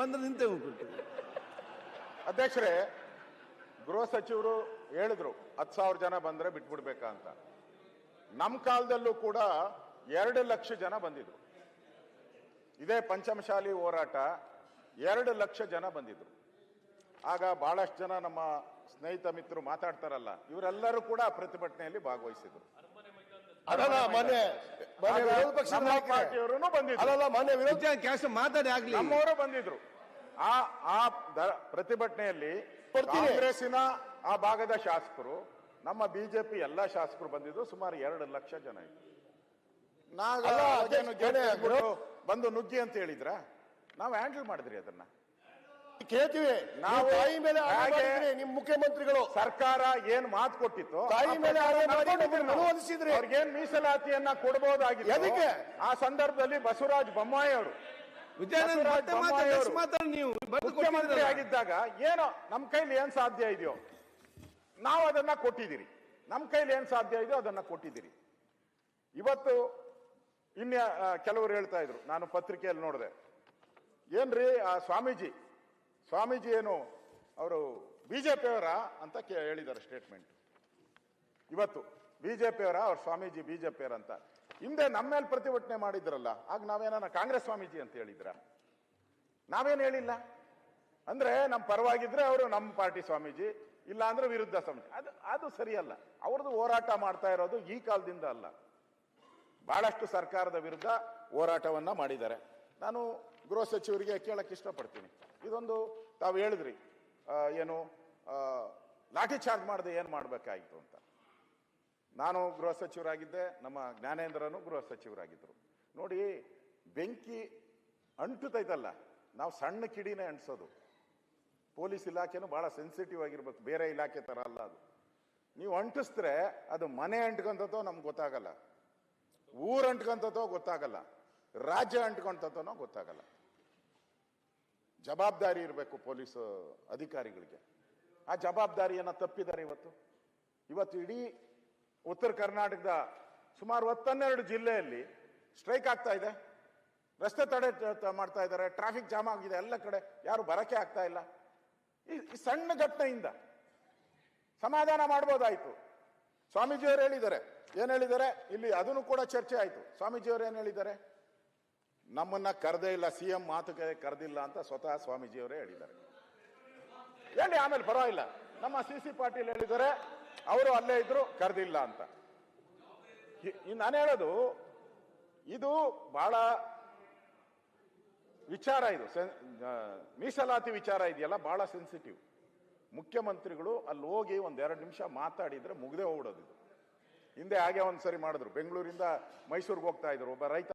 ಬಂದ್ರೆ ನಿಂತೆ ಹೋಗ್ಬಿಟ್ಟು ಅಧ್ಯಕ್ಷರೇ ಗೃಹ ಸಚಿವರು ಹೇಳಿದ್ರು ಹತ್ತು ಸಾವಿರ ಜನ ಬಂದ್ರೆ ಬಿಟ್ಬಿಡ್ಬೇಕಾ ಅಂತ ನಮ್ಮ ಕಾಲದಲ್ಲೂ ಕೂಡ ಎರಡು ಲಕ್ಷ ಜನ ಬಂದಿದ್ರು. ಇದೇ ಪಂಚಮಶಾಲಿ ಹೋರಾಟ ಎರಡು ಲಕ್ಷ ಜನ ಬಂದಿದ್ರು. ಆಗ ಬಹಳಷ್ಟು ಜನ ನಮ್ಮ ಸ್ನೇಹಿತ ಮಿತ್ರರು ಮಾತಾಡ್ತಾರಲ್ಲ ಇವರೆಲ್ಲರೂ ಕೂಡ ಪ್ರತಿಭಟನೆಯಲ್ಲಿ ಭಾಗವಹಿಸಿದ್ರು. ವಿರೋಧ ಪಕ್ಷದ ನಾಯಕರೇ. ಬಂದಿದ್ರು. ಅಲ್ಲಲ್ಲ ಮಾನ್ಯ ವಿರೋಧ ಕ್ಯಾಶ್ ಮಾತಾಡಿ ಆಗ್ಲಿ. ನಮ್ಮವರು ಬಂದಿದ್ರು. ಆ ಆ ದ- ಪ್ರತಿಭಟನೆಯಲ್ಲಿ. ಕಾಂಗ್ರೆಸ್ಸಿನ ಆ ಭಾಗದ ಶಾಸಕರು ನಮ್ಮ ಬಿಜೆಪಿ ಎಲ್ಲಾ ಶಾಸಕರು ಬಂದಿದ್ರು ಸುಮಾರು ಎರಡು ಲಕ್ಷ ಜನ ಇದ್ರು. ಬಂದು ನುಗ್ಗಿ ಅಂತ ಹೇಳಿದ್ರ? ನಾವು ಹ್ಯಾಂಡಲ್ ಮಾಡಿದ್ರಿ ಅದನ್ನ. ಕೇಳ್ತೀವಿ. ನಾವು ತಾಯಿ ಮೇಲೆ ನಿಮ್ ಮುಖ್ಯಮಂತ್ರಿಗಳು. ಸರ್ಕಾರ ಏನ್ ಮಾತು ಕೊಟ್ಟಿತ್ತು? ತಾಯಿ ಮೇಲೆ ಅನುವಾದಿಸಿದ್ರೆ. ಅವ್ರಿಗೇನ್ ಮೀಸಲಾತಿಯನ್ನ ಕೊಡಬಹುದಾಗಿದೆ ಅದಕ್ಕೆ ಆ ಸಂದರ್ಭದಲ್ಲಿ ಬಸವರಾಜ ಬೊಮ್ಮಾಯಿ ಅವರು. ನೀವು? ಮುಖ್ಯಮಂತ್ರಿ ಆಗಿದ್ದಾಗ ಏನೋ ನಮ್ ಕೈಲಿ ಏನ್ ಸಾಧ್ಯ ಇದೆಯೋ ನಾವು ಅದನ್ನ ಕೊಟ್ಟಿದ್ದೀರಿ. ನಮ್ಮ ಕೈಲಿ ಏನ್ ಸಾಧ್ಯ ಇದೆಯೋ ಅದನ್ನ ಕೊಟ್ಟಿದ್ದೀರಿ. ಇವತ್ತು ಇನ್ಯ ಕೆಲವರು ಹೇಳ್ತಾ ಇದ್ರು ನಾನು ಪತ್ರಿಕೆಯಲ್ಲಿ ನೋಡಿದೆ. ಏನ್ರಿ ಆ ಸ್ವಾಮೀಜಿ ಸ್ವಾಮೀಜಿ ಏನು ಅವರು ಬಿಜೆಪಿಯವರ ಅಂತ ಕೇ- ಹೇಳಿದ್ದಾರೆ ಸ್ಟೇಟ್ಮೆಂಟ್ ಇವತ್ತು ಬಿಜೆಪಿಯವರ ಅವ್ರ ಸ್ವಾಮೀಜಿ ಬಿಜೆಪಿಯವರ ಅಂತ. ಹಿಂದೆ ನಮ್ಮ ಮೇಲೆ ಪ್ರತಿಭಟನೆ ಮಾಡಿದ್ರಲ್ಲ, ಆಗ ನಾವೇನ ಕಾಂಗ್ರೆಸ್ ಸ್ವಾಮೀಜಿ ಅಂತ ಹೇಳಿದ್ರ? ನಾವೇನು ಹೇಳಿಲ್ಲ? ಅಂದ್ರೆ ನಮ್ಮ ಪರವಾಗಿದ್ರೆ ಅವರು ನಮ್ಮ ಪಾರ್ಟಿ ಸ್ವಾಮೀಜಿ, ಇಲ್ಲ ಅಂದ್ರೆ ವಿರುದ್ಧ ಸ್ವಾಮೀಜಿ. ಅದು ಅದು ಸರಿಯಲ್ಲ. ಅವ್ರದ್ದು ಹೋರಾಟ ಮಾಡ್ತಾ ಇರೋದು ಈ ಕಾಲದಿಂದ ಅಲ್ಲ. ಬಹಳಷ್ಟು ಸರ್ಕಾರದ ವಿರುದ್ಧ ಹೋರಾಟವನ್ನ ಮಾಡಿದ್ದಾರೆ. ನಾನು ಗೃಹ ಸಚಿವರಿಗೆ ಕೇಳಕ್ಕೆ ಇಷ್ಟಪಡ್ತೀನಿ. ಇದೊಂದು ತಾವು ಹೇಳಿದ್ರಿ ಏನು ಲಾಠಿ ಚಾರ್ಜ್ ಮಾಡದೆ ಏನು ಮಾಡಬೇಕಾಗಿತ್ತು ಅಂತ. ನಾನು ಗೃಹ ಸಚಿವರಾಗಿದ್ದೆ, ನಮ್ಮ ಜ್ಞಾನೇಂದ್ರನು ಗೃಹ ಸಚಿವರಾಗಿದ್ದರು ನೋಡಿ, ಬೆಂಕಿ ಅಂಟುತ್ತೈತಲ್ಲ ನಾವು ಸಣ್ಣ ಕಿಡಿನೇ ಅಂಟಿಸೋದು. ಪೊಲೀಸ್ ಇಲಾಖೆನೂ ಬಹಳ ಸೆನ್ಸಿಟಿವ್ ಆಗಿರ್ಬೇಕು, ಬೇರೆ ಇಲಾಖೆ ಥರ ಅಲ್ಲ ಅದು. ನೀವು ಅಂಟಿಸಿದ್ರೆ ಅದು ಮನೆ ಅಂಟ್ಕೊಂತದೋ ನಮ್ಗೆ ಗೊತ್ತಾಗಲ್ಲ. ಊರು ಅಂಟ್ಕೊಂತದೋ ಗೊತ್ತಾಗಲ್ಲ. ರಾಜ್ಯ ಅಂಟ್ಕೊಂತನೋ ಗೊತ್ತಾಗಲ್ಲ. ಜವಾಬ್ದಾರಿ ಇರಬೇಕು ಪೊಲೀಸ್ ಅಧಿಕಾರಿಗಳಿಗೆ. ಆ ಜವಾಬ್ದಾರಿಯನ್ನು ತಪ್ಪಿದ್ದಾರೆ ಇವತ್ತು. ಇವತ್ತು ಇಡೀ ಉತ್ತರ ಕರ್ನಾಟಕದ ಸುಮಾರು ಹತ್ತನ್ನೆರಡು ಜಿಲ್ಲೆಯಲ್ಲಿ ಸ್ಟ್ರೈಕ್ ಆಗ್ತಾ ಇದೆ. ರಸ್ತೆ ತಡೆ ಮಾಡ್ತಾ ಇದ್ದಾರೆ. ಟ್ರಾಫಿಕ್ ಜಾಮ್ ಆಗಿದೆ ಎಲ್ಲ ಕಡೆ. ಯಾರು ಬರಕೆ ಆಗ್ತಾ ಇಲ್ಲ. ಈ ಸಣ್ಣ ಘಟನೆಯಿಂದ ಸಮಾಧಾನ ಮಾಡ್ಬೋದಾಯ್ತು. ಸ್ವಾಮೀಜಿಯವರು ಹೇಳಿದ್ದಾರೆ. ಏನ್ ಹೇಳಿದ್ದಾರೆ? ಇಲ್ಲಿ ಅದನ್ನು ಕೂಡ ಚರ್ಚೆ ಆಯಿತು. ಸ್ವಾಮೀಜಿಯವರು ಏನು ಹೇಳಿದ್ದಾರೆ? ನಮ್ಮನ್ನ ಕರೆದೇ ಇಲ್ಲ ಸಿ ಎಂ ಮಾತುಕತೆ ಕರೆದಿಲ್ಲ ಅಂತ ಸ್ವತಃ ಸ್ವಾಮೀಜಿಯವರೇ ಹೇಳಿದ್ದಾರೆ. ಹೇಳಿ, ಆಮೇಲೆ ಪರವಾಗಿಲ್ಲ. ನಮ್ಮ ಸಿ ಸಿ ಪಾಟೀಲ್ ಹೇಳಿದ್ದಾರೆ, ಅವರು ಅಲ್ಲೇ ಇದ್ರು, ಕರೆದಿಲ್ಲ ಅಂತ. ನಾನು ಹೇಳೋದು, ಇದು ಬಹಳ ವಿಚಾರ ಇದು ಮೀಸಲಾತಿ ವಿಚಾರ ಇದೆಯಲ್ಲ, ಬಹಳ ಸೆನ್ಸಿಟಿವ್ ಮುಖ್ಯಮಂತ್ರಿಗಳು ಅಲ್ಲಿ ಹೋಗಿ ಒಂದೆರಡು ನಿಮಿಷ ಮಾತಾಡಿದ್ರೆ ಮುಗ್ದೇ ಹೋಗ್ಬಿಡೋದು ಇದು. ಹಿಂದೆ ಹಾಗೆ ಒಂದ್ಸರಿ ಮಾಡಿದ್ರು. ಬೆಂಗಳೂರಿಂದ ಮೈಸೂರಿಗೆ ಹೋಗ್ತಾ ಇದ್ರು, ಒಬ್ಬ ರೈತ